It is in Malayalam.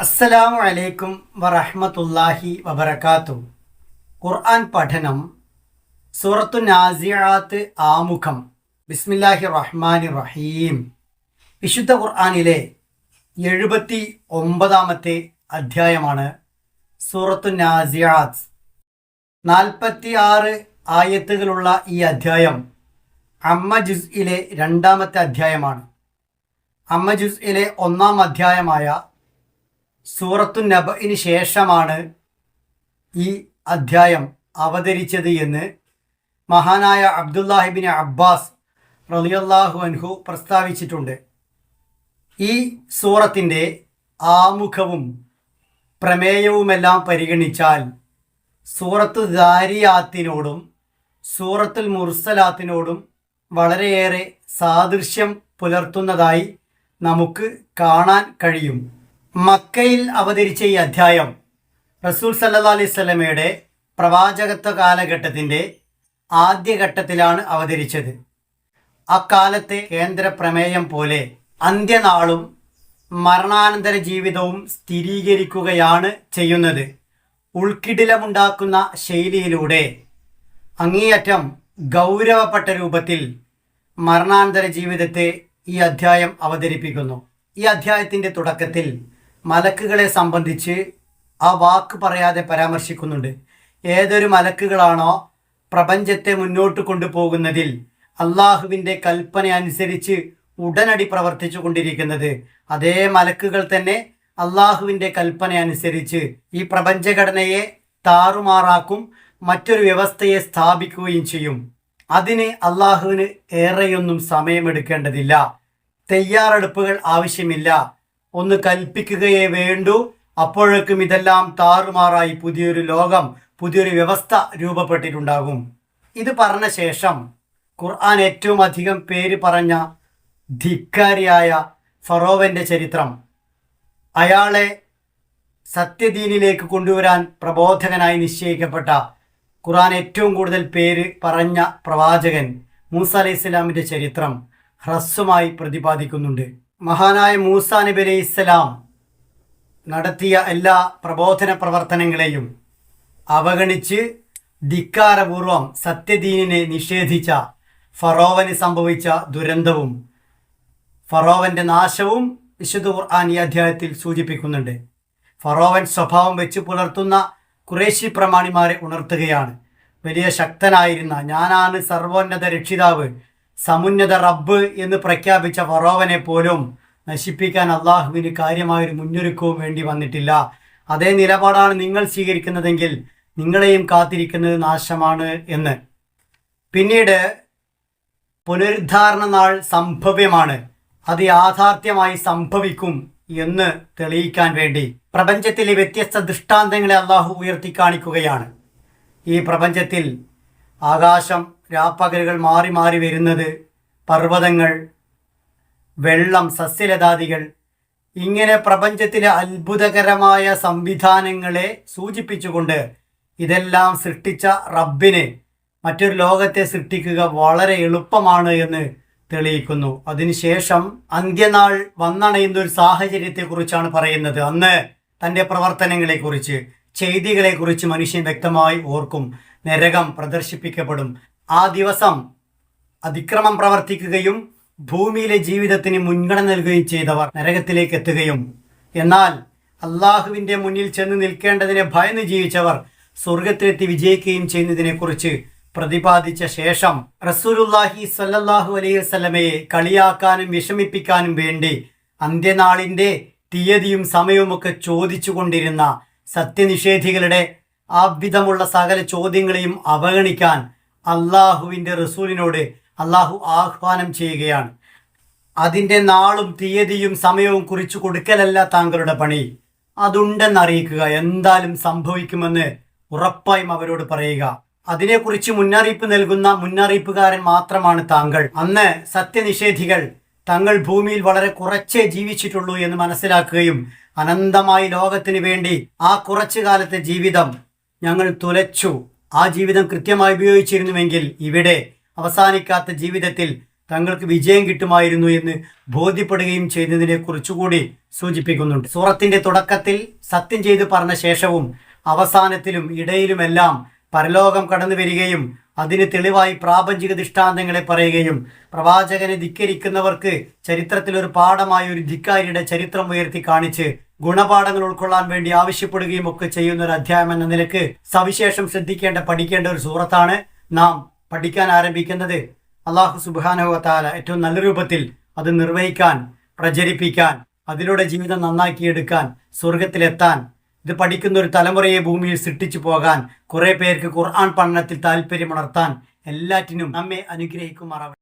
അസ്സലാമു അലൈക്കും വറഹമത്തല്ലാഹി വബർക്കാത്തു ഖുർആൻ പഠനം സൂറത്തു നാസിയാത്ത് ആമുഖം. ബിസ്മില്ലാഹി റഹ്മാൻ റഹീം വിശുദ്ധ ഖുർആാനിലെ എഴുപത്തി ഒമ്പതാമത്തെ അധ്യായമാണ് സൂറത്തു നാസിയാത്ത്. നാൽപ്പത്തി ആറ് ആയത്തുകളുള്ള ഈ അധ്യായം അമ്മ ജുസ്ഇലെ രണ്ടാമത്തെ അധ്യായമാണ്. അമ്മ ജുസ്ഇലെ ഒന്നാം അധ്യായമായ സൂറത്തു നബിന് ശേഷമാണ് ഈ അധ്യായം അവതരിച്ചത് എന്ന് മഹാനായ അബ്ദുല്ലാഹിബിൻ അബ്ബാസ് റളിയല്ലാഹു അൻഹു പ്രസ്താവിച്ചിട്ടുണ്ട്. ഈ സൂറത്തിന്റെ ആമുഖവും പ്രമേയവുമെല്ലാം പരിഗണിച്ചാൽ സൂറത്തു ദാരിയാത്തിനോടും സൂറത്തുൽ മുർസലാത്തിനോടും വളരെയേറെ സാദൃശ്യം പുലർത്തുന്നതായി നമുക്ക് കാണാൻ കഴിയും. മക്കയിൽ അവതരിച്ച ഈ അധ്യായം റസൂൽ സല്ലാ അലൈഹി സ്വലമയുടെ പ്രവാചകത്വ കാലഘട്ടത്തിന്റെ ആദ്യഘട്ടത്തിലാണ് അവതരിച്ചത്. അക്കാലത്തെ കേന്ദ്ര പ്രമേയം പോലെ അന്ത്യനാളും മരണാനന്തര ജീവിതവും സ്ഥിരീകരിക്കുകയാണ് ചെയ്യുന്നത്. ഉൾക്കിടിലമുണ്ടാക്കുന്ന ശൈലിയിലൂടെ അങ്ങേയറ്റം ഗൗരവപ്പെട്ട രൂപത്തിൽ മരണാനന്തര ജീവിതത്തെ ഈ അധ്യായം അവതരിപ്പിക്കുന്നു. ഈ അധ്യായത്തിന്റെ തുടക്കത്തിൽ മലക്കുകളെ സംബന്ധിച്ച് ആ വാക്ക് പറയാതെ പരാമർശിക്കുന്നുണ്ട്. ഏതൊരു മലക്കുകളാണോ പ്രപഞ്ചത്തെ മുന്നോട്ട് കൊണ്ടുപോകുന്നതിൽ അള്ളാഹുവിന്റെ കൽപ്പന അനുസരിച്ച് ഉടനടി പ്രവർത്തിച്ചു കൊണ്ടിരിക്കുന്നത്. അതേ മലക്കുകൾ തന്നെ അള്ളാഹുവിന്റെ കൽപ്പന അനുസരിച്ച് ഈ പ്രപഞ്ചഘടനയെ താറുമാറാക്കും മറ്റൊരു വ്യവസ്ഥയെ സ്ഥാപിക്കുകയും ചെയ്യും. അതിന് അള്ളാഹുവിന് ഏറെയൊന്നും സമയമെടുക്കേണ്ടതില്ല. തയ്യാറെടുപ്പുകൾ ആവശ്യമില്ല. ഒന്ന് കൽപ്പിക്കുകയേ വേണ്ടൂ. അപ്പോഴേക്കും ഇതെല്ലാം താറുമാറായി പുതിയൊരു ലോകം പുതിയൊരു വ്യവസ്ഥ രൂപപ്പെട്ടിട്ടുണ്ടാകും. ഇത് പറഞ്ഞ ശേഷം ഖുർആൻ ഏറ്റവും അധികം പേര് പറഞ്ഞ ധിക്കാരിയായ ഫറോവന്റെ ചരിത്രം. അയാളെ സത്യദീനിലേക്ക് കൊണ്ടുവരാൻ പ്രബോധകനായി നിശ്ചയിക്കപ്പെട്ട ഖുർആൻ ഏറ്റവും കൂടുതൽ പേര് പറഞ്ഞ പ്രവാചകൻ മൂസ അലൈഹി ഇസ്ലാമിന്റെ ചരിത്രം ഹ്രസ്വമായി പ്രതിപാദിക്കുന്നുണ്ട്. മഹാനായ മൂസ നബി അലൈഹി ഇസ്ലാം നടത്തിയ എല്ലാ പ്രബോധന പ്രവർത്തനങ്ങളെയും അവഗണിച്ച് ധിക്കാരപൂർവം സത്യദീനിനെ നിഷേധിച്ച ഫറോവന് സംഭവിച്ച ദുരന്തവും ഫറോവന്റെ നാശവും വിശുദ്ധ ഖുർആൻ ഈ അധ്യായത്തിൽ സൂചിപ്പിക്കുന്നുണ്ട്. ഫറോവൻ സ്വഭാവം വെച്ച് പുലർത്തുന്ന കുറേശി പ്രമാണിമാരെ ഉണർത്തുകയാണ്. വലിയ ശക്തനായിരുന്ന ഞാനാണ് സർവോന്നത രക്ഷിതാവ് സമുന്നത റബ്ബ് എന്ന് പ്രഖ്യാപിച്ച ഫറോവനെ പോലും നശിപ്പിക്കാൻ അള്ളാഹുവിന് കാര്യമായൊരു മുന്നൊരുക്കവും വേണ്ടി വന്നിട്ടില്ല. അതേ നിലപാടാണ് നിങ്ങൾ സ്വീകരിക്കുന്നതെങ്കിൽ നിങ്ങളെയും കാത്തിരിക്കുന്നത് നാശമാണ് എന്ന്. പിന്നീട് പുനരുദ്ധാരണ നാൾ സംഭവ്യമാണ്. അത് യാഥാർത്ഥ്യമായി സംഭവിക്കും എന്ന് തെളിയിക്കാൻ വേണ്ടി. പ്രപഞ്ചത്തിലെ വ്യത്യസ്ത ദൃഷ്ടാന്തങ്ങളെ അള്ളാഹു ഉയർത്തി കാണിക്കുകയാണ് ഈ പ്രപഞ്ചത്തിൽ ആകാശം രാപ്പകലുകൾ മാറി മാറി വരുന്നത് പർവതങ്ങൾ വെള്ളം സസ്യലതാദികൾ ഇങ്ങനെ പ്രപഞ്ചത്തിലെ അത്ഭുതകരമായ സംവിധാനങ്ങളെ സൂചിപ്പിച്ചുകൊണ്ട് ഇതെല്ലാം സൃഷ്ടിച്ച റബ്ബിന് മറ്റൊരു ലോകത്തെ സൃഷ്ടിക്കുക വളരെ എളുപ്പമാണ് എന്ന് തെളിയിക്കുന്നു. അതിനുശേഷം അന്ത്യനാൾ വന്നണയുന്ന ഒരു സാഹചര്യത്തെക്കുറിച്ചാണ് പറയുന്നത്. അന്ന് തന്റെ പ്രവർത്തനങ്ങളെക്കുറിച്ച് ചെയ്തികളെക്കുറിച്ച് മനുഷ്യൻ വ്യക്തമായി ഓർക്കും നരകം പ്രദർശിപ്പിക്കപ്പെടും. ആ ദിവസം അതിക്രമം പ്രവർത്തിക്കുകയും ഭൂമിയിലെ ജീവിതത്തിന് മുൻഗണന നൽകുകയും ചെയ്തവർ നരകത്തിലേക്ക് എത്തുകയും. എന്നാൽ അള്ളാഹുവിന്റെ മുന്നിൽ ചെന്ന് നിൽക്കേണ്ടതിനെ ഭയന്ന് ജീവിച്ചവർ സ്വർഗത്തിലെത്തി വിജയിക്കുകയും ചെയ്യുന്നതിനെക്കുറിച്ച് പ്രതിപാദിച്ച ശേഷം റസൂലുല്ലാഹി സല്ലല്ലാഹു അലൈഹി വസല്ലമയെ കളിയാക്കാനും വിഷമിപ്പിക്കാനും വേണ്ടി അന്ത്യനാളിന്റെ തീയതിയും സമയവുമൊക്കെ ചോദിച്ചു കൊണ്ടിരുന്ന സത്യനിഷേധികളുടെ ആവിധമുള്ള സകല ചോദ്യങ്ങളെയും അവഗണിക്കാൻ അള്ളാഹുവിന്റെ റസൂലിനോട് അള്ളാഹു ആഹ്വാനം ചെയ്യുകയാണ്. അതിന്റെ നാളും തീയതിയും സമയവും കുറിച്ചു കൊടുക്കലല്ല താങ്കളുടെ പണി. അതുണ്ടെന്ന് അറിയിക്കുക എന്തായാലും സംഭവിക്കുമെന്ന് ഉറപ്പായും അവരോട് പറയുക. അതിനെക്കുറിച്ച് മുന്നറിയിപ്പ് നൽകുന്ന മുന്നറിയിപ്പുകാരൻ മാത്രമാണ് താങ്കൾ. അന്ന് സത്യനിഷേധികൾ തങ്ങൾ ഭൂമിയിൽ വളരെ കുറച്ചേ ജീവിച്ചിട്ടുള്ളൂ എന്ന് മനസ്സിലാക്കുകയും അനന്തമായി ലോകത്തിന് വേണ്ടി ആ കുറച്ചു കാലത്തെ ജീവിതം ഞങ്ങൾ തുലച്ചു. ആ ജീവിതം കൃത്യമായി ഉപയോഗിച്ചിരുന്നുവെങ്കിൽ ഇവിടെ അവസാനിക്കാത്ത ജീവിതത്തിൽ തങ്ങൾക്ക് വിജയം കിട്ടുമായിരുന്നു എന്ന് ബോധ്യപ്പെടുകയും ചെയ്തതിനെ കുറിച്ചുകൂടി സൂചിപ്പിക്കുന്നുണ്ട്. സൂറത്തിന്റെ തുടക്കത്തിൽ സത്യം ചെയ്ത് പറഞ്ഞ ശേഷവും അവസാനത്തിലും ഇടയിലുമെല്ലാം പരലോകം കടന്നു വരികയും അതിന് തെളിവായി പ്രാപഞ്ചിക ദൃഷ്ടാന്തങ്ങളെ പറയുകയും പ്രവാചകനെ ധിക്കരിക്കുന്നവർക്ക് ചരിത്രത്തിൽ ഒരു പാഠമായ ഒരു ധിക്കാരിയുടെ ചരിത്രം ഉയർത്തി കാണിച്ച് ഗുണപാഠങ്ങൾ ഉൾക്കൊള്ളാൻ വേണ്ടി ആവശ്യപ്പെടുകയും ഒക്കെ ചെയ്യുന്ന ഒരു അധ്യായം എന്ന നിലയ്ക്ക് സവിശേഷം ശ്രദ്ധിക്കേണ്ട പഠിക്കേണ്ട ഒരു സൂറത്താണ് നാം പഠിക്കാൻ ആരംഭിക്കുന്നത്. അള്ളാഹു സുബാനഹുവത്താല ഏറ്റവും നല്ല രൂപത്തിൽ അത് നിർവഹിക്കാൻ പ്രചരിപ്പിക്കാൻ അതിലൂടെ ജീവിതം നന്നാക്കിയെടുക്കാൻ സ്വർഗത്തിലെത്താൻ ഇത് പഠിക്കുന്ന ഒരു തലമുറയെ ഭൂമിയിൽ സൃഷ്ടിച്ചു പോകാൻ കുറേ പേർക്ക് ഖുർആൻ പഠനത്തിൽ താല്പര്യമുണർത്താൻ എല്ലാറ്റിനും നമ്മെ അനുഗ്രഹിക്കുമാറാവട്ടെ.